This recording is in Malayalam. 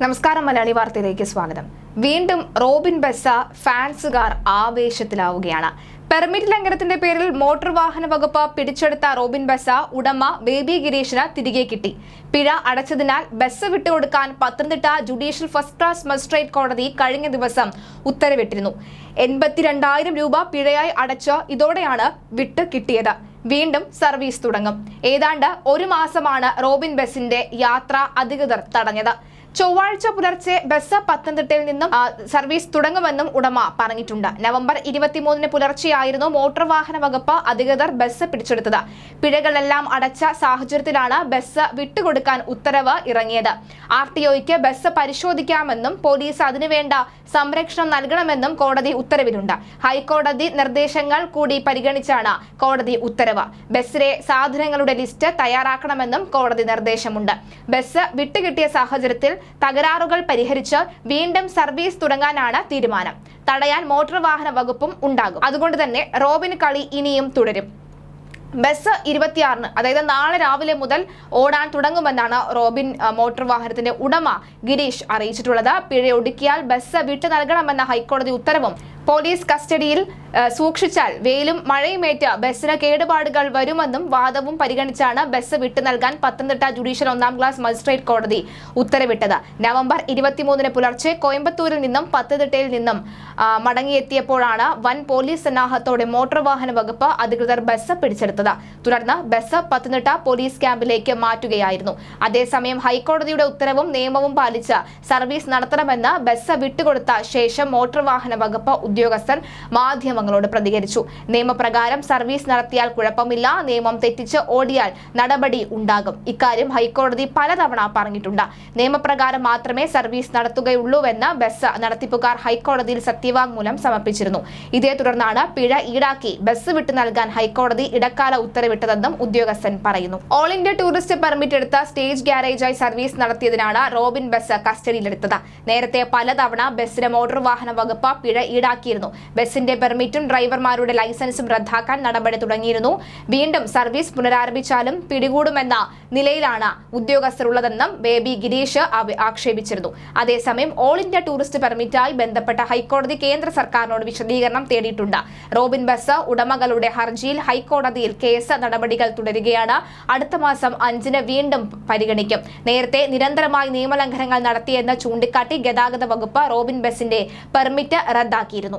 നമസ്കാരം മലയാളി വാർത്തയിലേക്ക് സ്വാഗതം. വീണ്ടും റോബിൻ ബെസ്സ ഫാൻസുകാർ ആവേശത്തിലാവുകയാണ്. പെർമിറ്റ് ലംഘനത്തിന്റെ പേരിൽ മോട്ടോർ വാഹന വകുപ്പ് പിടിച്ചെടുത്ത റോബിൻ ബെസ്സ ഉടമ ബേബി ഗിരീഷിന് തിരികെ കിട്ടി. പിഴ അടച്ചതിനാൽ ബസ് വിട്ടുകൊടുക്കാൻ Pathanamthitta judicial first class magistrate കോടതി കഴിഞ്ഞ ദിവസം ഉത്തരവിട്ടിരുന്നു. എൺപത്തിരണ്ടായിരം രൂപ പിഴയായി അടച്ച് ഇതോടെയാണ് വിട്ട് കിട്ടിയത്. വീണ്ടും സർവീസ് തുടങ്ങും. ഏതാണ്ട് ഒരു മാസമാണ് റോബിൻ ബസിന്റെ യാത്ര അധികൃതർ തടഞ്ഞത്. ചൊവ്വാഴ്ച പുലർച്ചെ ബസ് പത്തനംതിട്ടയിൽ നിന്നും സർവീസ് തുടങ്ങുമെന്നും ഉടമ പറഞ്ഞിട്ടുണ്ട്. നവംബർ ഇരുപത്തിമൂന്നിന് പുലർച്ചെയായിരുന്നു മോട്ടോർ വാഹന വകുപ്പ് അധികൃതർ ബസ് പിടിച്ചെടുത്തത്. പിഴകളെല്ലാം അടച്ച സാഹചര്യത്തിലാണ് ബസ് വിട്ടുകൊടുക്കാൻ ഉത്തരവ് ഇറങ്ങിയത്. ആർ ടി ബസ് പരിശോധിക്കാമെന്നും പോലീസ് അതിനുവേണ്ട സംരക്ഷണം നൽകണമെന്നും കോടതി ഉത്തരവിലുണ്ട്. ഹൈക്കോടതി നിർദ്ദേശങ്ങൾ കൂടി പരിഗണിച്ചാണ് കോടതി ഉത്തരവ്. ബസ്സിലെ സാധനങ്ങളുടെ ലിസ്റ്റ് തയ്യാറാക്കണമെന്നും കോടതി നിർദ്ദേശമുണ്ട്. ബസ് വിട്ടുകിട്ടിയ സാഹചര്യത്തിൽ തകരാറുകൾ പരിഹരിച്ച് വീണ്ടും സർവീസ് തുടങ്ങാനാണ് തീരുമാനം. തടയാൻ മോട്ടോർ വാഹന വകുപ്പും ഉണ്ടാകും. അതുകൊണ്ട് തന്നെ റോബിൻ കളി ഇനിയും തുടരും. ബസ് ഇരുപത്തിയാറിന് അതായത് നാളെ രാവിലെ മുതൽ ഓടാൻ തുടങ്ങുമെന്നാണ് റോബിൻ മോട്ടോർ വാഹനത്തിന്റെ ഉടമ ഗിരീഷ് അറിയിച്ചിട്ടുള്ളത്. പിഴ ഒടുക്കിയാൽ ബസ് വിട്ടു നൽകണമെന്ന ഹൈക്കോടതി ഉത്തരവും പോലീസ് കസ്റ്റഡിയിൽ സൂക്ഷിച്ചാൽ വെയിലും മഴയുമേറ്റ് ബസ്സിന് കേടുപാടുകൾ വരുമെന്നും വാദവും പരിഗണിച്ചാണ് ബസ് വിട്ടു നൽകാൻ പത്തനംതിട്ട ജുഡീഷ്യൽ ഒന്നാം ക്ലാസ് മജിസ്ട്രേറ്റ് കോടതി ഉത്തരവിട്ടത്. നവംബർ ഇരുപത്തിമൂന്നിന് പുലർച്ചെ കോയമ്പത്തൂരിൽ നിന്നും പത്തനംതിട്ടയിൽ നിന്നും മടങ്ങിയെത്തിയപ്പോഴാണ് വൻ പോലീസ് സന്നാഹത്തോടെ മോട്ടോർ വാഹന വകുപ്പ് അധികൃതർ ബസ് പിടിച്ചെടുത്തത്. തുടർന്ന് ബസ് പത്തനംതിട്ട പോലീസ് ക്യാമ്പിലേക്ക് മാറ്റുകയായിരുന്നു. അതേസമയം ഹൈക്കോടതിയുടെ ഉത്തരവും നിയമവും പാലിച്ച് സർവീസ് നടത്തണമെന്ന് ബസ് വിട്ടുകൊടുത്ത ശേഷം മോട്ടോർ വാഹന വകുപ്പ് ഉദ്യോഗസ്ഥർ മാധ്യമങ്ങളോട് പ്രതികരിച്ചു. നിയമപ്രകാരം സർവീസ് നടത്തിയാൽ കുഴപ്പമില്ല. നിയമം തെറ്റിച്ച് ഓടിയാൽ നടപടി ഉണ്ടാകും. ഇക്കാര്യം ഹൈക്കോടതി പലതവണ പറഞ്ഞിട്ടുണ്ട്. നിയമപ്രകാരം മാത്രമേ സർവീസ് നടത്തുകയുള്ളൂവെന്ന് ബസ് നടത്തിപ്പുകാർ ഹൈക്കോടതിയിൽ സത്യവാങ്മൂലം സമർപ്പിച്ചിരുന്നു. ഇതേ തുടർന്നാണ് പിഴ ഈടാക്കി ബസ് വിട്ട് നൽകാൻ ഹൈക്കോടതി ഇടക്കാല ഉത്തരവിട്ടതെന്നും ഉദ്യോഗസ്ഥൻ പറയുന്നു. ഓൾ ഇന്ത്യ ടൂറിസ്റ്റ് പെർമിറ്റ് എടുത്ത സ്റ്റേജ് ഗ്യാരേജായി സർവീസ് നടത്തിയതിനാണ് റോബിൻ ബസ് കസ്റ്റഡിയിലെടുത്തത്. നേരത്തെ പലതവണ ബസ്സിന് മോട്ടോർ വാഹന വകുപ്പ് പിഴ ഈടാക്കിയിരുന്നു ബസിന്റെ പെർമിറ്റും ഡ്രൈവർമാരുടെ ലൈസൻസും റദ്ദാക്കാൻ നടപടി തുടങ്ങിയിരുന്നു. വീണ്ടും സർവീസ് പുനരാരംഭിച്ചാലും പിടികൂടുമെന്ന നിലയിലാണ് ഉദ്യോഗസ്ഥർ ഉള്ളതെന്നും ബേബി ഗിരീഷ് ആക്ഷേപിച്ചിരുന്നു. അതേസമയം ഓൾ ഇന്ത്യ ടൂറിസ്റ്റ് പെർമിറ്റായി ബന്ധപ്പെട്ട ഹൈക്കോടതി കേന്ദ്ര സർക്കാരിനോട് വിശദീകരണം തേടിയിട്ടുണ്ട്. റോബിൻ ബസ് ഉടമകളുടെ ഹർജിയിൽ ഹൈക്കോടതിയിൽ കേസ് നടപടികൾ തുടരുകയാണ്. അടുത്ത മാസം അഞ്ചിന് വീണ്ടും പരിഗണിക്കും. നേരത്തെ നിരന്തരമായി നിയമലംഘനങ്ങൾ നടത്തിയെന്ന് ചൂണ്ടിക്കാട്ടി ഗതാഗത വകുപ്പ് റോബിൻ ബസിന്റെ പെർമിറ്റ് റദ്ദാക്കിയിരുന്നു.